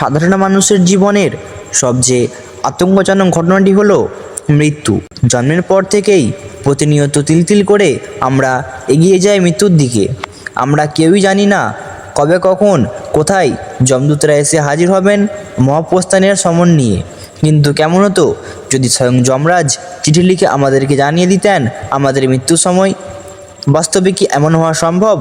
সাধারণ মানুষের জীবনের সবচেয়ে আতঙ্কজনক ঘটনাটি হলো মৃত্যু। জন্মের পর থেকেই প্রতিনিয়ত তিল তিল করে আমরা এগিয়ে যাই মৃত্যুর দিকে। আমরা কেউই জানি না কবে কখন, কোথায় যমদূতরা এসে হাজির হবেন মহাপ্রস্থানের সমন নিয়ে। কিন্তু কেমন হতো যদি স্বয়ং যমরাজ চিঠি লিখে আমাদেরকে জানিয়ে দিতেন আমাদের মৃত্যুর সময়? বাস্তবে কি এমন হওয়া সম্ভব?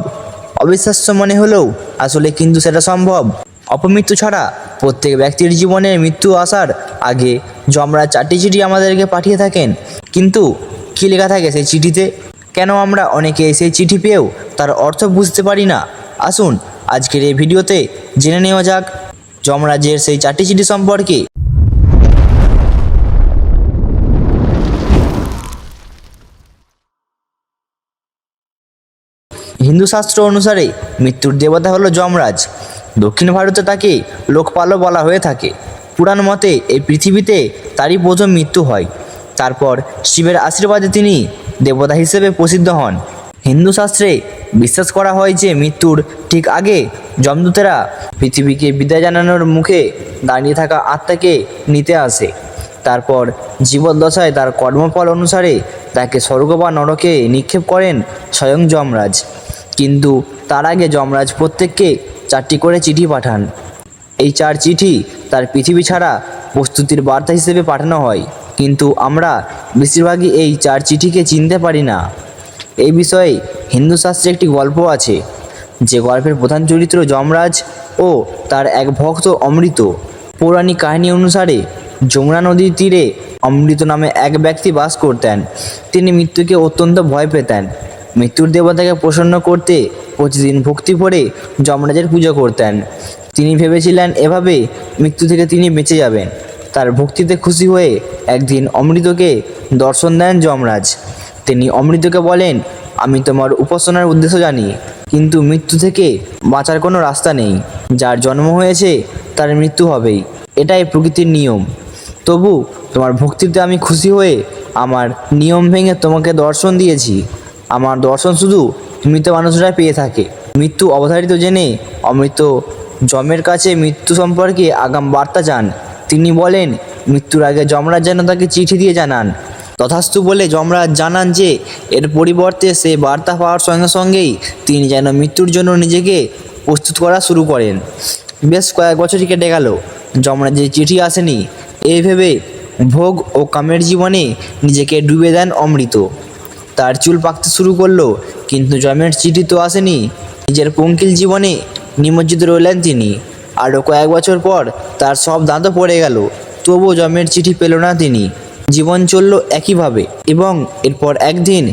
অবিশ্বাস্য মনে হলেও আসলে কিন্তু সেটা সম্ভব। অপমৃত্যু ছাড়া প্রত্যেক ব্যক্তির জীবনে মৃত্যু আসার আগে যমরাজ চারটি চিঠি আমাদেরকে পাঠিয়ে থাকেন। কিন্তু কী লেখা থাকে সেই চিঠিতে? কেন আমরা অনেকে সেই চিঠি পেয়েও তার অর্থ বুঝতে পারি না? আসুন আজকের এই ভিডিওতে জেনে নেওয়া যাক যমরাজের সেই চারটি চিঠি সম্পর্কে। হিন্দু শাস্ত্র অনুসারে মৃত্যুর দেবতা হলো যমরাজ। দক্ষিণ ভারতে তাকে লোকপালও বলা হয়ে থাকে। পুরাণ মতে এই পৃথিবীতে তারই প্রথম মৃত্যু হয়। তারপর শিবের আশীর্বাদে তিনি দেবতা হিসেবে প্রসিদ্ধ হন। হিন্দু শাস্ত্রে বিশ্বাস করা হয় যে মৃত্যুর ঠিক আগে যমদূতেরা পৃথিবীকে বিদায় জানানোর মুখে দাঁড়িয়ে থাকা আত্মাকে নিতে আসে। তারপর জীবদ্দশায় তার কর্মফল অনুসারে তাকে স্বর্গ বা নরকে নিক্ষেপ করেন স্বয়ং যমরাজ। কিন্তু তার আগে যমরাজ প্রত্যেককে চারটি করে চিঠি পাঠান। এই চার চিঠি তার পৃথিবী ছাড়া প্রস্তুতির বার্তা হিসেবে পাঠানো হয়। কিন্তু আমরা বেশিরভাগই এই চার চিঠিকে চিনতে পারি না। এই বিষয়ে হিন্দু শাস্ত্রে একটি গল্প আছে। যে গল্পের প্রধান চরিত্র যমরাজ ও তার এক ভক্ত অমৃত। পৌরাণিক কাহিনী অনুসারে যমুনা নদীর তীরে অমৃত নামে এক ব্যক্তি বাস করতেন। তিনি মৃত্যুকে অত্যন্ত ভয় পেতেন। মৃত্যুর দেবতাকে প্রসন্ন করতে প্রতিদিন ভক্তি ভরে যমরাজের পুজো করতেন। তিনি ভেবেছিলেন এভাবে মৃত্যু থেকে তিনি বেঁচে যাবেন। তার ভক্তিতে খুশি হয়ে একদিন অমৃতকে দর্শন দেন যমরাজ। তিনি অমৃতকে বলেন, আমি তোমার উপাসনার উদ্দেশ্য জানি, কিন্তু মৃত্যু থেকে বাঁচার কোনো রাস্তা নেই। যার জন্ম হয়েছে, তার মৃত্যু হবেই। এটাই প্রকৃতির নিয়ম। তবু তোমার ভক্তিতে আমি খুশি হয়ে আমার নিয়ম ভেঙে তোমাকে দর্শন দিয়েছি। আমার দর্শন শুধু মৃত মানুষরা পেয়ে থাকে। মৃত্যু অবধারিত জেনে অমৃত যমের কাছে মৃত্যু সম্পর্কে আগাম বার্তা চান তিনি বলেন, মৃত্যুর আগে যমরাজ যেন তাকে চিঠি দিয়ে জানান। তথাস্তু বলে যমরাজ জানান যে, এর পরিবর্তে সে বার্তা পাওয়ার সঙ্গে সঙ্গেই তিনি যেন মৃত্যুর জন্য নিজেকে প্রস্তুত করা শুরু করেন। বেশ কয়েক বছরই কেটে গেল। যমরাজের চিঠি আসেনি। এই ভেবে ভোগ ও কামের জীবনে নিজেকে ডুবে দেন অমৃত। তার চুল পাকতে শুরু করল কিন্তু জমের চিঠি তো আসেনি। নিজের পঙ্কিল জীবনে নিমজ্জিত রইলেন তিনি। আরও কয়েক বছর পর তার সব দাঁতও পড়ে গেল। তবুও জমের চিঠি পেল না তিনি। জীবন চলল একইভাবে এবং এরপর একদিন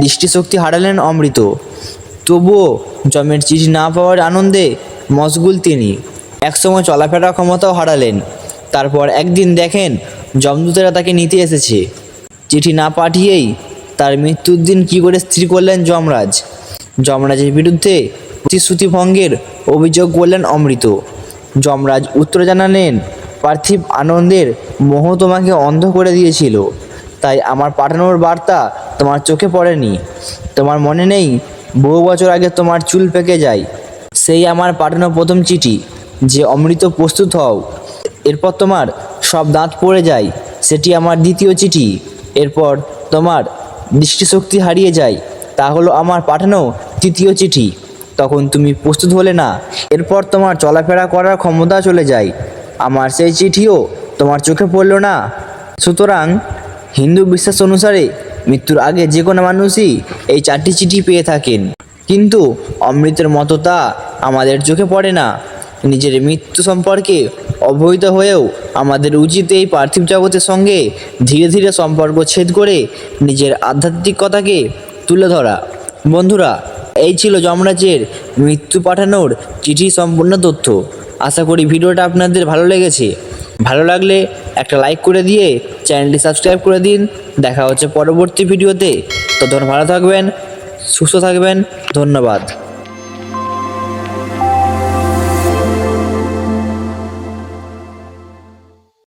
দৃষ্টিশক্তি হারালেন অমৃত। তবুও জমের চিঠি না পাওয়ার আনন্দে মশগুল তিনি। একসময় চলাফেরা ক্ষমতাও হারালেন। তারপর একদিন দেখেন যমদূতেরা তাকে নিতে এসেছে। চিঠি না পাঠিয়েই তার মৃত্যুর দিন কী করে স্থির করলেন যমরাজ? যমরাজের বিরুদ্ধে প্রতিশ্রুতি ভঙ্গের অভিযোগ করলেন অমৃত। যমরাজ উত্তর জানালেন, পার্থিব আনন্দের মোহ তোমাকে অন্ধ করে দিয়েছিল, তাই আমার পাঠানোর বার্তা তোমার চোখে পড়েনি। তোমার মনে নেই, বহু বছর আগে তোমার চুল পেকে যায়। সেই আমার পাঠানো প্রথম চিঠি, যে অমৃত প্রস্তুত হও। এরপর তোমার সব দাঁত পড়ে যায়, সেটি আমার দ্বিতীয় চিঠি। এরপর তোমার দৃষ্টিশক্তি হারিয়ে যায়, তা হলো আমার পাঠানো তৃতীয় চিঠি। তখন তুমি প্রস্তুত হলে না, এরপর তোমার চলাফেরা করার ক্ষমতা চলে যায়। আমার সেই চিঠিও তোমার চোখে পড়ল না। সুতরাং হিন্দু বিশ্বাস অনুসারে মৃত্যুর আগে যে কোনো মানুষই এই চারটি চিঠি পেয়ে থাকেন। কিন্তু অমৃতের মতো তা আমাদের চোখে পড়ে না। নিজের মৃত্যু সম্পর্কে অবহিত হয়েও আমাদের উচিত এই পার্থিব জগতের সঙ্গে ধীরে ধীরে সম্পর্ক ছেদ করে নিজের আধ্যাত্মিকতাকে তুলে ধরা। বন্ধুরা, এই ছিল যমরাজের মৃত্যু পাঠানোর চিঠি সম্পূর্ণ তথ্য। আশা করি ভিডিওটা আপনাদের ভালো লেগেছে। ভালো লাগলে একটা লাইক করে দিয়ে চ্যানেলটি সাবস্ক্রাইব করে দিন। দেখা হচ্ছে পরবর্তী ভিডিওতে। ততক্ষণ ভালো থাকবেন, সুস্থ থাকবেন। ধন্যবাদ।